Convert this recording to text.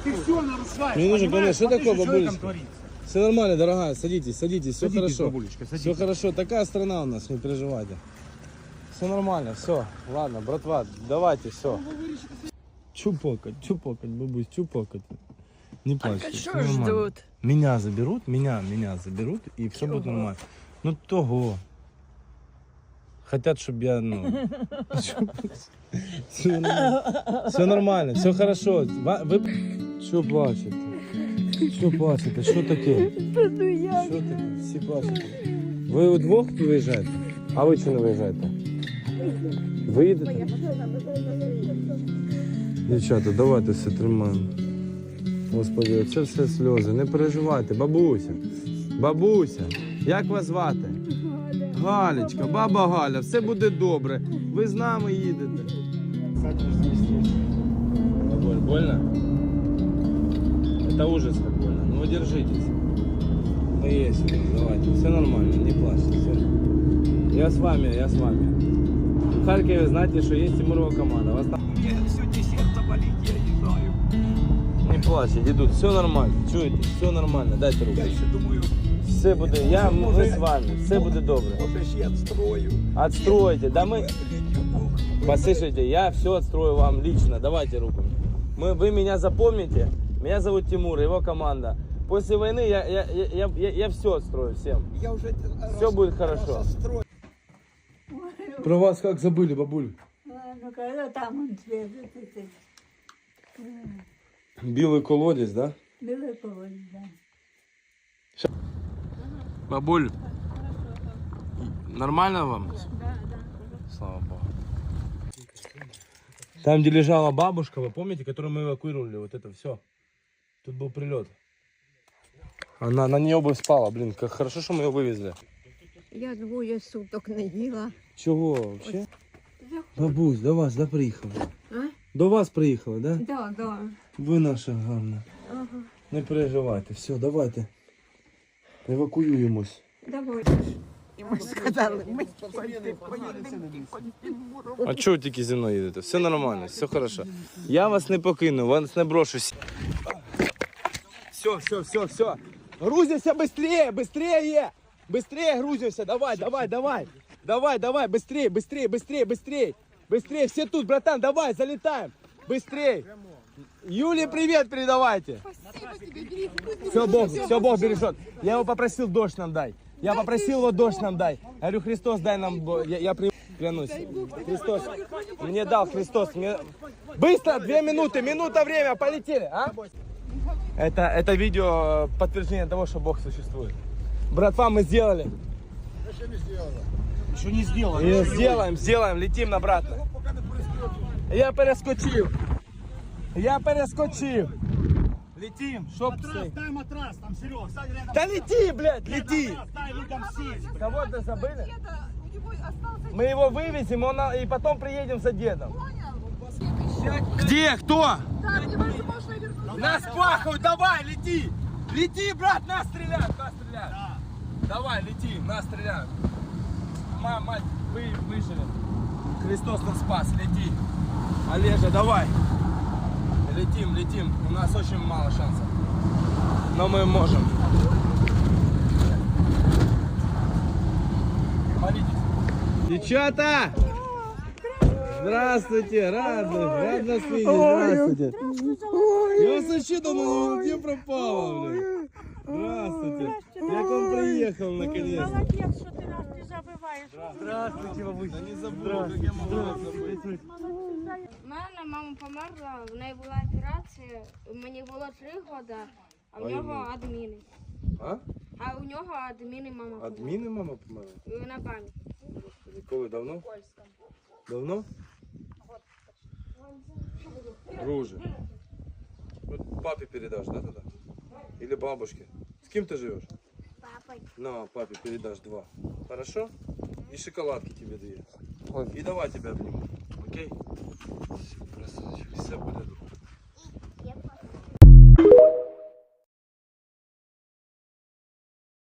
ты все нарушаешь. Мне нужно понимаешь? понять, что Смотри, такое, бабулечка? Все нормально, дорогая, садитесь, садитесь, все Садитесь, хорошо. бабулечка, Все садитесь. хорошо, такая страна у нас, не переживайте. Все нормально, все. Ладно, братва, давайте, все. Чупокать, чупокать, бабусь, чупокать. Не плачьте. А всё що нормально. ждуть? Меня заберут, меня, меня заберут, и все будет нормально. Ну того. Хотят, чтобы я, ну... Все нормально, все хорошо. Ва- Вы... Что плачете? Что плачете? Что таке? Ну як? Що таке? Всі плачете. Ви удвох виїжджаєте? А ви чого не виїжджаєте? Ви їдете? Дівчата, давайте все тримаємо. Господи, це все сльози. Не переживайте, бабуся. Бабуся, як вас звати? Галечка, баба Галя, все буде добре. Ви з нами їдете. Боль, больно? Это ужас как больно. Ну держитесь. Мы есть у вас, давайте. Все нормально, не плачьте. Все. Я с вами, я с вами. В Харькове знаете, что есть Тимурова команда. Вас там... Сегодня сердце болит, я не знаю. Не плачьте, дедут, все нормально. Чуєте? Все нормально, дайте руку. Я еще думаю, Все буде, я, ми з вами, все буде добре. может, я отстрою. Отстройте, да мы... Послушайте, я все отстрою вам лично, давайте руку. Мы, вы меня запомните, меня зовут Тимур, его команда. После войны я, я, я, я, я, все отстрою всем. Я уже Все будет хорошо. отстрою. Про вас как забыли, бабуль? Ну коли там он ти Белый колодец, да? білий повинен, да. Бабуль, нормально вам? Слава Богу. Там, где лежала бабушка, вы помните, которую мы эвакуировали, вот это все. Тут был прилет. Она на нее бы спала, блин, как хорошо, что мы ее вывезли. Я двоє суток не їла. Чего вообще? Бабусь, до вас, да, приїхали? А? До вас приїхали, да? Да, да. Ви наша гарна. Ага. Не переживайте, все, давайте. Евакуюємось. Давай. Йому сказали, ми А чого ви тільки зі мною їдете? Все нормально, все хорошо. Я вас не покину, вас не брошу. Все, все, все, все. Грузимся быстрее, быстрее! Быстрее грузимся, давай, давай, давай. Давай, давай, быстрее, быстрее, быстрее, быстрее. Быстрее, все тут, братан, давай, залетаем. Быстрее. Юле привет передавайте. Все Бог, все Бог бережет. Я его попросил дождь нам дай. Я попросил его дождь нам дай. Я говорю, Христос дай нам, я, я при- клянусь. Христос, мне дал Христос. Мне... Быстро, две минуты, минута время, полетели, а? Это, это видео э, подтверждение того, что Бог существует. Братва, мы сделали. Еще не сделал. И сделаем, сделаем, летим обратно. Я перескочив. Я перескочив. Летим, щоб Матрас, дай матрас, там, Серег, сядь рядом. Да лети, блядь, лети. Матрас, дай людям сесть. Кого-то забыли? Мы его вывезем, он, на- и потом приедем за дедом. Где? Кто? Нас пахают, давай, лети! Лети, брат, нас стреляют, нас стреляют. Давай, лети, нас стреляют. Мама, мать, вы выжили. Христос нас спас, лети. Олежа, давай. Летим, летим. У нас очень мало шансов. Но мы можем. Молитесь. Девчата! Здравствуйте, рад, рад вас видеть, здравствуйте. Я вас вообще думал, где пропала, блин. Здравствуйте. Я к вам приехал наконец. Молодець, що ти нас не забиваєш. Здравствуйте, бабуся. не забыл, как я могу вас забыть. У мене мама померла, в неї була операція, мені було три роки, а в Ой, нього ну. адміни. А? А у нього адміни мама померла. Адміни мама померла? На пам'ять. Господи, Коли давно? Давно? Друже. Вот папе передашь, да, тогда? Или бабушке? С кем ты живешь? Папой. На, папе передашь два. Хорошо? И шоколадки тебе две. И давай тебя обниму.